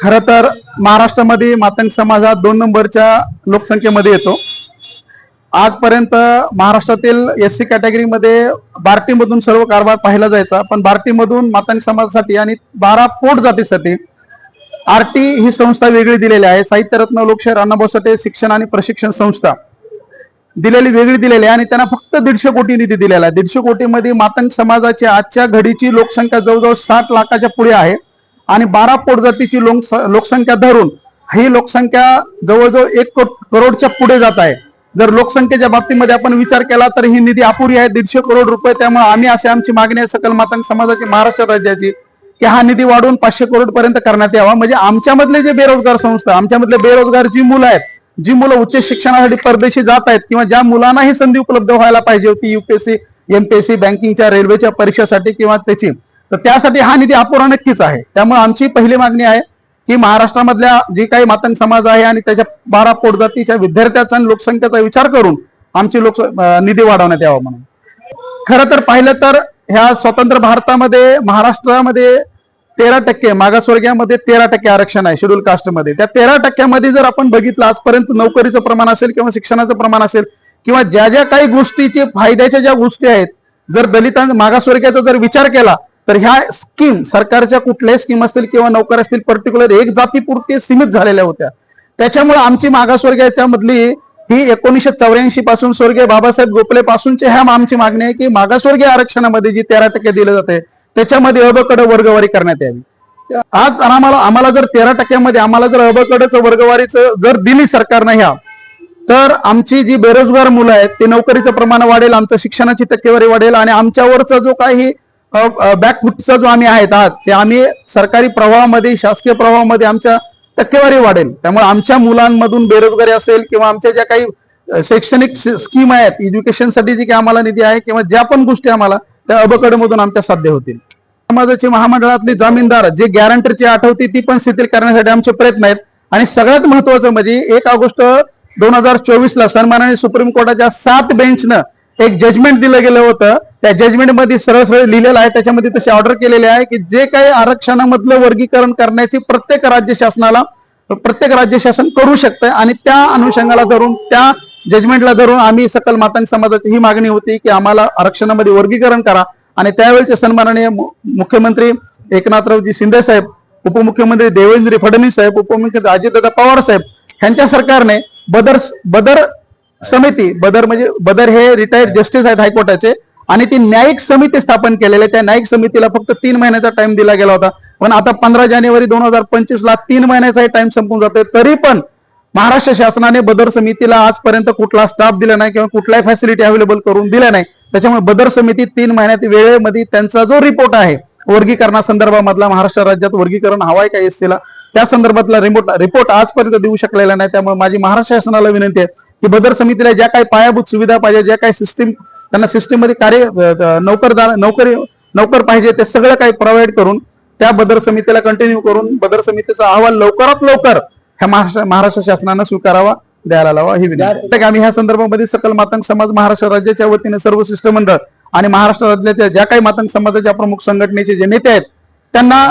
खर तर महाराष्ट्रामध्ये मातंग समाजात दोन नंबरच्या लोकसंख्येमध्ये येतो. आजपर्यंत महाराष्ट्रातील एस सी कॅटेगरीमध्ये बार्टीमधून सर्व कारभार पाहिला जायचा पण बार्टीमधून मातंग समाजासाठी आणि बारा पोट जातीसाठी आरटी ही संस्था वेगळी दिलेली आहे. साहित्यरत्न लोकशाहीर अण्णाभाऊ साठे शिक्षण आणि प्रशिक्षण संस्था दिलेली वेगळी दिलेली आहे आणि त्यांना फक्त दीडशे कोटी निधी दिलेला आहे. दीडशे कोटीमध्ये मातंग समाजाची आजच्या घडीची लोकसंख्या जवळजवळ साठ लाखाच्या पुढे आहे. आणि बारा पोट जातीची लोकसंख्या धरून ही लोकसंख्या जवळजवळ एक करोडच्या पुढे जात आहे. जर लोकसंख्येच्या बाबतीमध्ये आपण विचार केला तर ही निधी अपुरी आहे दीडशे करोड रुपये. त्यामुळे आम्ही अशी आमची मागणी आहे सकल मातंग समाजाची महाराष्ट्र राज्याची की हा निधी वाढवून पाचशे करोड पर्यंत करण्यात यावा. म्हणजे आमच्यामधले जे बेरोजगार संस्था आमच्यामधले बेरोजगार जी मुलं आहेत जी मुलं उच्च शिक्षणासाठी परदेशी जात आहेत किंवा ज्या मुलांना ही संधी उपलब्ध व्हायला पाहिजे होती युपीएससी एमपीएससी बँकिंगच्या रेल्वेच्या परीक्षेसाठी किंवा त्याची तर त्यासाठी हा निधी अपुरा नक्कीच आहे. त्यामुळे आमची पहिली मागणी आहे की महाराष्ट्रामधल्या जे काही मातंग समाज आहे आणि त्याच्या बारा पोट जातीच्या विद्यार्थ्याचा आणि लोकसंख्येचा विचार करून आमची लोक निधी वाढवण्यात यावा म्हणून. खरं तर पाहिलं तर ह्या स्वतंत्र भारतामध्ये महाराष्ट्रामध्ये तेरा टक्के मागासवर्गीयामध्ये तेरा टक्के आरक्षण आहे शेड्यूल कास्टमध्ये. त्या तेरा टक्क्यामध्ये जर आपण बघितलं आजपर्यंत नोकरीचं प्रमाण असेल किंवा शिक्षणाचं प्रमाण असेल किंवा ज्या ज्या काही गोष्टीचे फायद्याच्या ज्या गोष्टी आहेत जर दलितां मागासवर्गीयाचा जर विचार केला तर ह्या स्कीम सरकारच्या कुठल्याही स्कीम असतील किंवा नोकर असतील पर्टिक्युलर एक जातीपुरती सीमित झालेल्या होत्या. त्याच्यामुळे आमची मागासवर्गीयाच्यामधली ही एकोणीसशे चौऱ्याऐंशी पासून स्वर्गीय बाबासाहेब गोखले पासूनची ह्या आमची मागणी आहे की मागासवर्गीय आरक्षणामध्ये जी तेरा टक्के दिले जाते त्याच्यामध्ये अबकड वर्गवारी करण्यात यावी. आज आम्हाला आम्हाला जर तेरा टक्क्यामध्ये आम्हाला जर अबकडच वर्गवारीचं जर दिली सरकारनं ह्या तर आमची जी बेरोजगार मुलं आहेत ते नोकरीचं प्रमाण वाढेल आमचं शिक्षणाची टक्केवारी वाढेल आणि आमच्यावरचा जो काही बॅकफुटचा जो आम्ही आहेत आज ते आम्ही सरकारी प्रवाहामध्ये शासकीय प्रवाहामध्ये आमच्या टक्केवारी वाढेल. त्यामुळे आमच्या मुलांमधून बेरोजगारी असेल किंवा आमच्या ज्या काही शैक्षणिक स्कीम आहेत एज्युकेशनसाठी जी काही आम्हाला निधी आहे किंवा ज्या पण गोष्टी आम्हाला त्या अबकडमधून आमच्या साध्य होतील. समाजाची महामंडळातली जामीनदार जे गॅरंटरची आठवती ती पण शिथिल करण्यासाठी आमचे प्रयत्न आहेत. आणि सगळ्यात महत्वाचं म्हणजे एक ऑगस्ट दोन हजार चोवीस ला सन्मानाने सुप्रीम कोर्टाच्या सात बेंचनं एक जजमेंट दिलं गेलं होतं. त्या जजमेंटमध्ये सरळ सरळ लिहिलेलं आहे. त्याच्यामध्ये तसे ऑर्डर केलेले आहे की जे काही आरक्षणामधलं वर्गीकरण करण्याची प्रत्येक राज्य शासनाला प्रत्येक राज्य शासन करू शकतं आणि त्या अनुषंगाला धरून त्या जजमेंटला धरून आम्ही सकल मातांग समाजाची ही मागणी होती की आम्हाला आरक्षणामध्ये वर्गीकरण करा. आणि त्यावेळेचे सन्माननीय मुख्यमंत्री एकनाथरावजी शिंदे साहेब उपमुख्यमंत्री देवेंद्र फडणवीस साहेब उपमुख्यमंत्री अजितदादा पवार साहेब यांच्या सरकारने बदर बदर समिती बदर म्हणजे बदर हे रिटायर्ड जस्टिस आहेत हायकोर्टाचे आणि ती न्यायिक समिती स्थापन केलेली त्या न्यायिक समितीला फक्त तीन महिन्याचा टाइम दिला गेला होता. पण आता पंधरा जानेवारी दोन हजार पंचवीस ला तीन महिन्याचाही टाइम संपून जातोय. तरी पण महाराष्ट्र शासनाने बदर समितीला आजपर्यंत कुठला स्टाफ दिला नाही किंवा कुठलाही फॅसिलिटी अवेलेबल करून दिल्या नाही. त्याच्यामुळे बदर समिती तीन महिन्यात वेळेमध्ये त्यांचा जो रिपोर्ट आहे वर्गीकरणासंदर्भामधला महाराष्ट्र राज्यात वर्गीकरण हवाय का एसटीला त्या संदर्भातला रिपोर्ट रिपोर्ट आजपर्यंत देऊ शकलेला नाही. त्यामुळे माझी महाराष्ट्र शासनाला विनंती आहे की बदर समितीला ज्या काही पायाभूत सुविधा पाहिजे ज्या काही सिस्टीम त्यांना सिस्टीममध्ये कार्य नोकरदार नोकरी नोकर पाहिजे ते सगळं काही प्रोव्हाइड करून त्या बदर समितीला कंटिन्यू करून बदर समितीचा अहवाल लवकरात लवकर ह्या महाराष्ट्र महाराष्ट्र शासनानं स्वीकारावा द्यायला लावा ही विनंती. आम्ही ह्या संदर्भामध्ये सकल मातंग समाज महाराष्ट्र राज्याच्या वतीने सर्व शिष्टमंडळ आणि महाराष्ट्र राज्याच्या ज्या काही मातंग समाजाच्या प्रमुख संघटनेचे जे नेते आहेत त्यांना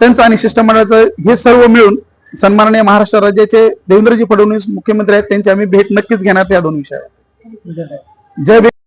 त्यांचं आणि शिष्टमंडळाचं हे सर्व मिळून सन्माननीय महाराष्ट्र राज्याचे देवेंद्रजी फडणवीस मुख्यमंत्री आहेत त्यांची आम्ही भेट नक्कीच घेणार या दोन विषयावर. जय